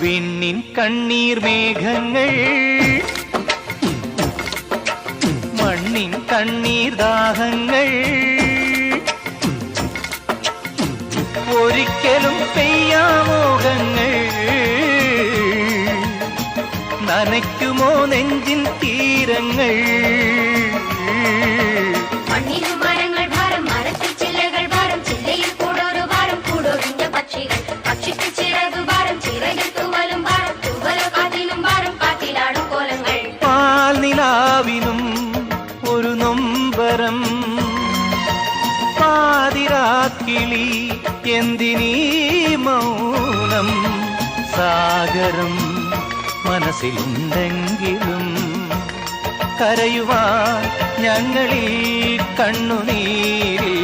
വിണ്ണിൻ കണ്ണീർ മേഘങ്ങൾ. മണ്ണിൻ കണ്ണീർ ദാഹങ്ങൾ. ഒരിക്കലും പെയ്യാമോഹങ്ങൾ. നനയ്ക്കുമോ നെഞ്ചിൻ നൊമ്പരം പാതിരാക്കിളി എന്തിനീ മൗനം? സാഗരം മനസ്സിലുണ്ടെങ്കിലും കരയുവാൻ ഞങ്ങളിൽ കണ്ണുനീരില്ല ഓ